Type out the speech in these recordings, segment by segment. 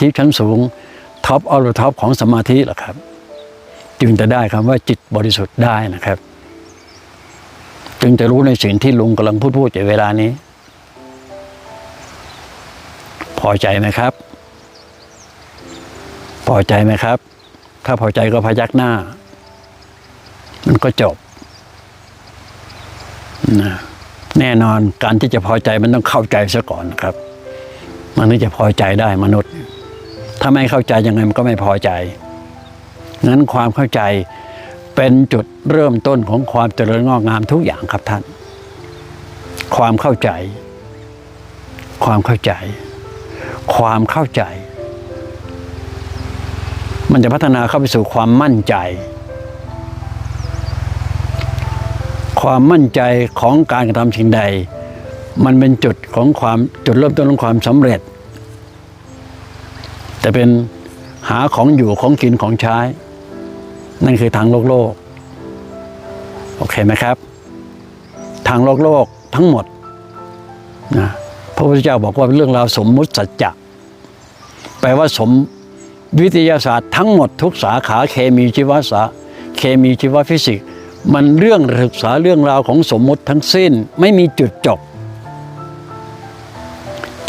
ธิชั้นสูงท็อปออลท็อปของสมาธิหรอครับ จึงจะได้คำว่าจิตบริสุทธิ์ได้นะครับ จึงจะรู้ในสิ่งที่ลุงกำลังพูดพูดอยู่เวลานี้ พอใจไหมครับ พอใจไหมครับ ถ้าพอใจก็พยักหน้า มันก็จบนะแน่นอนการที่จะพอใจมันต้องเข้าใจซะก่อนนะครับ มันถึงจะพอใจได้มนุษย์ ถ้าไม่เข้าใจยังไงมันก็ไม่พอใจงั้นความเข้าใจเป็นจุดเริ่มต้นของความเจริญงอกงามทุกอย่างครับท่าน ความเข้าใจ ความเข้าใจ ความเข้าใจ มันจะพัฒนาเข้าไปสู่ความมั่นใจ ความมั่นใจของการกระทำสิ่งใด มันเป็นจุดของความจุดเริ่มต้นของความสำเร็จ แต่เป็นหาของอยู่ของกินของใช้ นั่นคือทางโลกโลก โอเคไหมครับ ทางโลกโลกทั้งหมดนะพระพุทธเจ้าบอกว่าเป็นเรื่องราวสมมุติสัจจะแปลว่าสมวิทยาศาสตร์ทั้งหมดทุกสาขาเคมีชีวศาสตร์เคมีชีวฟิสิกส์มันเรื่องศึกษาเรื่องราวของสมมุติทั้งสิ้นไม่มีจุดจบ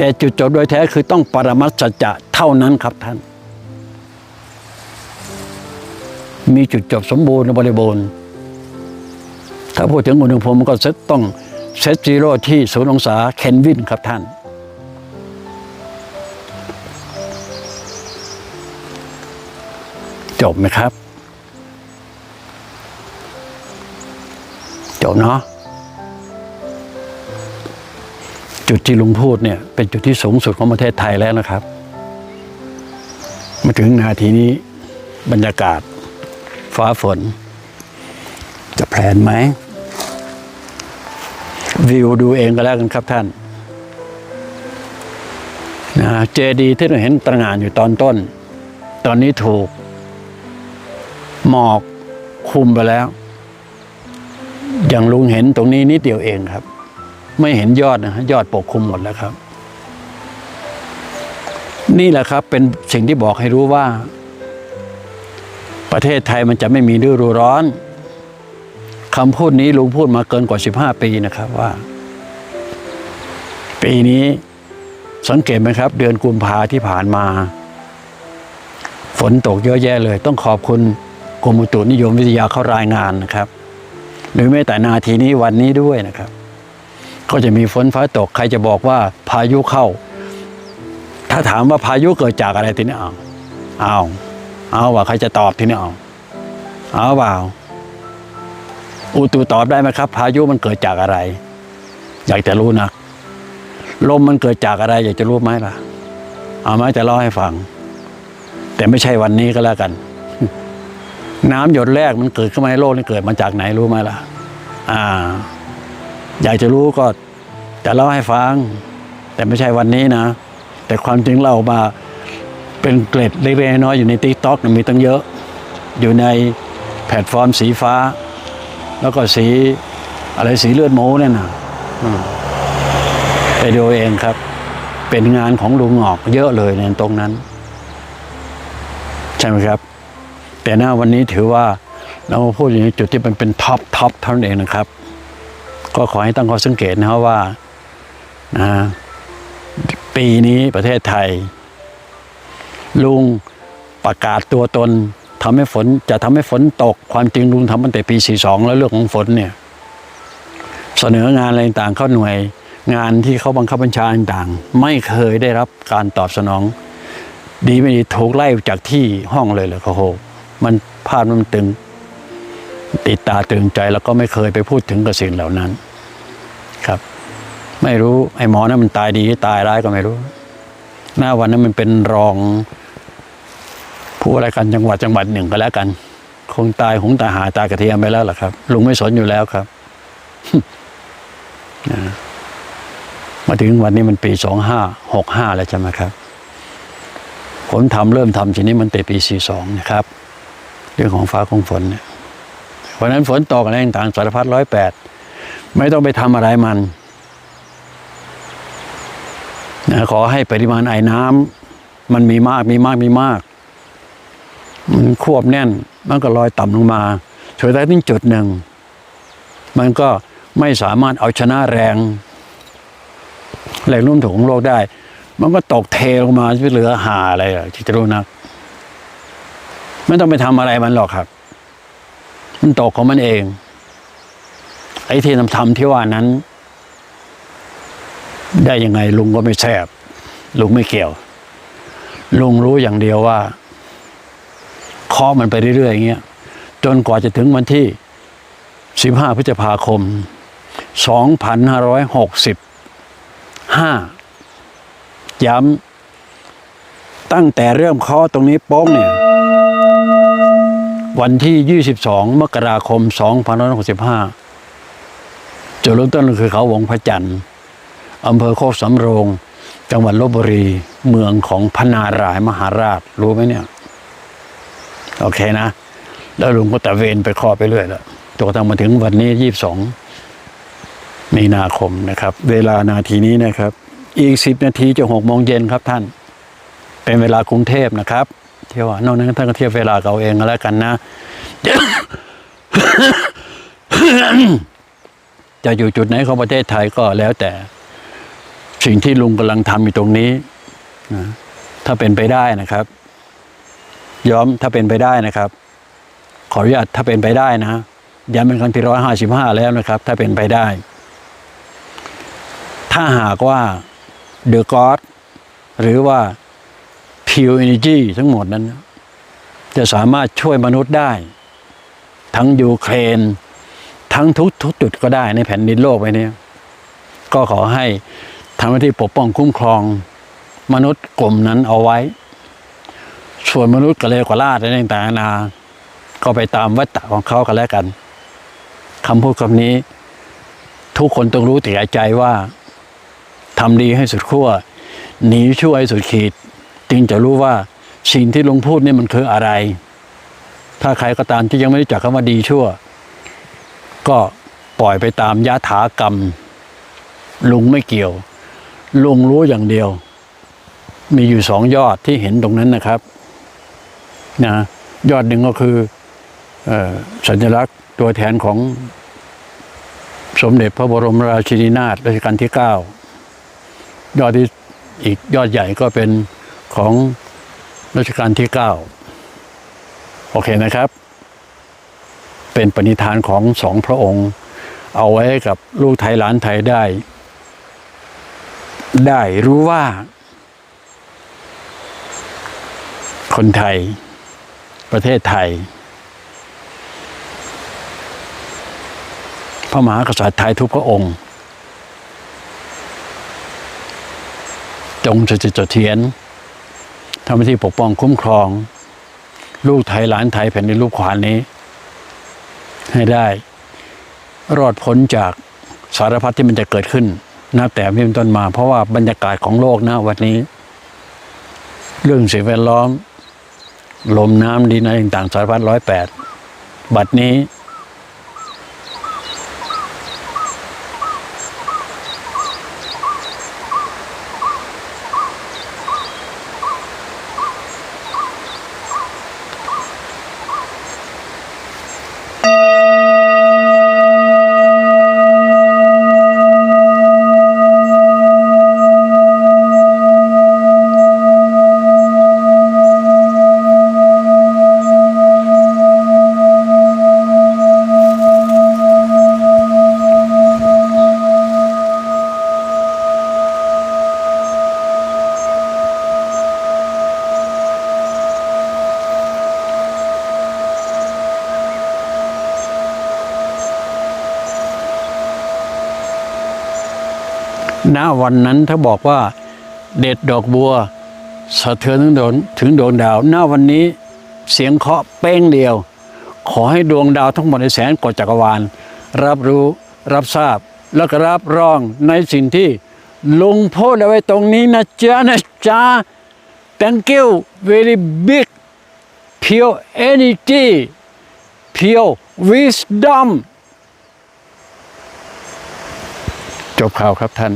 แต่จุดจบโดยแท้คือต้องปรมัตสัจจะเท่านั้นครับท่าน มีจุดจบสมบูรณ์บริบูรณ์ ถ้าพูดถึงอุณหภูมิมันก็ต้องเซตซีโร่ที่ศูนย์องศาเคนวินครับท่าน จบไหมครับ จบเนาะ จุดที่ลุงพูดเนี่ยเป็นจุดที่สูงสุดของประเทศไทยแล้วนะครับ มาถึงนาทีนี้บรรยากาศ ฟ้าฝน จะแผนไหม วิวดูเองก็แล้วกันครับท่านนะเจดีที่เราเห็นตระหง่านอยู่ตอนต้น ตอนนี้ถูก หมอกคุมไปแล้ว อย่างลุงเห็นตรงนี้นิดเดียวเองครับ ไม่เห็นยอดนะฮะยอดปกคลุมหมดแล้วครับ นี่แหละครับเป็นสิ่งที่บอกให้รู้ว่า ประเทศไทยมันจะไม่มีฤดูร้อนคำพูดนี้ลุงพูดมาเกินกว่า 15 ปีนะครับว่า ปีนี้สังเกตไหมครับ เดือนกุมภาที่ผ่านมา ฝนตกเยอะแยะเลย ต้องขอบคุณกรมอุตุนิยมวิทยาเขารายงานนะครับ หรือแม้แต่นาทีนี้วันนี้ด้วยนะครับ ก็จะมีฝนฟ้าตกใครจะบอกว่าพายุเข้า ถ้าถามว่าพายุเกิดจากอะไรทีนี้เอาเอาเอาว่าใครจะตอบทีนี้เอาเอาเปล่าอุตุตอบได้ไหมครับ พายุมันเกิดจากอะไร อยากจะรู้นะลมมันเกิดจากอะไร อยากจะรู้ไหมล่ะ เอาไหมจะเล่าให้ฟัง แต่ไม่ใช่วันนี้ก็แล้วกัน น้ำหยดแรกมันเกิดขึ้นมาในโลกนี่เกิดมาจากไหนรู้ไหมล่ะ อ่า อยากจะรู้ก็จะเล่าให้ฟัง แต่ไม่ใช่วันนี้นะ แต่ความจริงเรามาเป็นเกล็ดเล็กๆน้อยอยู่ในติ๊กต็อกมีตั้งเยอะ อยู่ในแพลตฟอร์มสีฟ้า แล้วก็สีอะไรสีเลือดหมูเนี่ยนะอืมไปดูเองครับ เป็นงานของลุงหงอกเยอะเลยในตรงนั้น ใช่ไหมครับ แต่หน้าวันนี้ถือว่าเรามาพูดอยู่ในจุดที่มันเป็นท็อปท็อปเท่านั้นเองนะครับ ก็ขอให้ตั้งข้อสังเกตนะครับว่านะปีนี้ประเทศไทย ลุงประกาศตัวตนทำให้ฝนจะทำให้ฝนตก ความจริงลุงทำตั้งแต่ปี 42 แล้วเรื่องของฝนเนี่ยเสนองานอะไรต่างเข้าหน่วยงานที่เขาบังคับบัญชาต่างๆ ไม่เคยได้รับการตอบสนอง ดีไม่ดีถูกไล่จากที่ห้องเลยเหรอเขาโหมันภาพมันตึง ติดตาตึงใจแล้วก็ไม่เคยไปพูดถึงกับสิ่งเหล่านั้น ครับ ไม่รู้ไอ้หมอนั้นมันตายดีตายร้ายก็ไม่รู้ หน้าวันนั้นมันเป็นรอง ผู้อะไรกันจังหวัดจังหวัดหนึ่งก็แล้วกัน คงตายหงตาหาตากระเทียมไปแล้วล่ะครับ ลุงไม่สนอยู่แล้วครับมาถึงวันนี้มันปีสองห้าหกห้าแล้วใช่ไหมครับ ผมทำเริ่มทำทีนี้มันแต่ปีสี่สองนะครับ เรื่องของฟ้าของฝนเนี่ย ราะนั้นฝนตกอะไรต่างสารพัดร้อยแปดไม่ต้องไปทำอะไรมันนะขอให้ปริมาณไอ้น้ำมันมีมากมีมากมีมาก มันควบแน่น มันก็ลอยต่ำลงมาจนได้ถึงจุดหนึ่ง มันก็ไม่สามารถเอาชนะแรง แรงโน้มถ่วงของโลกได้ มันก็ตกเทลงมาไม่เหลือหาอะไรอะที่จะรู้นัก ไม่ต้องไปทำอะไรมันหรอกครับ มันตกของมันเอง ไอ้ที่ทำทำที่ว่านั้น ได้ยังไงลุงก็ไม่แทบลุงไม่เกี่ยว ลุงรู้อย่างเดียวว่าเคาะมันไปเรื่อยๆอย่างเงี้ยจนกว่าจะถึงวันที่ 15 พฤษภาคม 2565 ย้ำตั้งแต่เริ่มเคาะตรงนี้โป้งเนี่ย วันที่ 22 มกราคม 2565 จุดเริ่มต้นคือเขาวงพระจันทร์อำเภอโคกสำโรง จังหวัดลบบุรี เมืองของพนารายมหาราช รู้ไหมเนี่ย โอเคนะ แล้วลุงก็ตะเวนไปคอไปเรื่อยแล้วจนกระทั่งมาถึงวันนี้ 22 มีนาคมนะครับ เวลานาทีนี้นะครับ อีก 10 นาทีจะ6โมงเย็นครับท่าน เป็นเวลากรุงเทพนะครับ เที่ยวนอกนั้นท่านก็เทียบเวลาเขาเองก็แล้วกันนะ จะอยู่จุดไหนของประเทศไทยก็แล้วแต่ สิ่งที่ลุงกำลังทำอยู่ตรงนี้นะถ้าเป็นไปได้นะครับ ย้อมถ้าเป็นไปได้นะครับ ขออนุญาตถ้าเป็นไปได้นะย้ำเป็นครั้งที่ร้อยห้าสิบห้าแล้วนะครับ ถ้าเป็นไปได้ ถ้าหากว่าเดอะกอดหรือว่า Pure Energy ทั้งหมดนั้น จะสามารถช่วยมนุษย์ได้ ทั้งยูเครน ทั้งทุกทุกจุดก็ได้ในแผ่นดินโลกไปนี้ก็ขอให้ทำหน้าที่ปกป้องคุ้มครอง มนุษย์กลุ่มนั้นเอาไว้ ส่วนมนุษย์ก็เลวกว่าลาดอะไรต่างๆนานาก็ไปตามวัฏฏะของเขากันแล้วกันคำพูดคำนี้ ทุกคนต้องรู้แต่ใจว่าทำดีให้สุดขั้วหนีชั่วให้สุดขีด จึงจะรู้ว่าสิ่งที่ลุงพูดนี่มันคืออะไร ถ้าใครก็ตามที่ยังไม่รู้จักคำว่าดีชั่ว ก็ปล่อยไปตามยะถากรรม ลุงไม่เกี่ยว ลุงรู้อย่างเดียว มีอยู่สองยอดที่เห็นตรงนั้นนะครับนะยอดหนึ่งก็คือออสัญลักษณ์ตัวแทนของสมเด็จพระบรมราชินีนาถรัชกาลที่เก้ายอดที่อีกยอดใหญ่ก็เป็น ของรัชกาลที่เก้าโอเคนะครับ เป็นปณิธานของสองพระองค์ เอาไว้กับลูกไทยหลานไทยได้ ได้รู้ว่า คนไทย ประเทศไทย พระมหากษัตริย์ไทยทุกพระองค์ จงจะจะเทียนำหน้าที่ปกป้องคุ้มครอง ลูกไทยหลานไทยแผ่นดินลูกขวานนี้ ให้ได้ รอดพ้นจากสารพัดที่มันจะเกิดขึ้นนับแต่นี้เป็นต้นมา เพราะว่าบรรยากาศของโลกนะวันนี้ เรื่องสิ่งแวดล้อม ลมน้ำดินอะไรต่างๆสารพัดร้อยแปดบัดนี้ ณวันนั้นถ้าบอกว่าเด็ดดอกบัวสะเทือนถึงโดนถึงดวงดาวณวันนี้เสียงเคาะเป้งเดียว ขอให้ดวงดาวทั้งหมดในแสนกวจักรวาล รับรู้รับทราบแล้วก็รับรองในสิ่งที่ลุงพูดเอาไว้ตรงนี้นะจ๊ะนะจ๊ะ thank you very big pure energy pure wisdom จบข่าวครับท่าน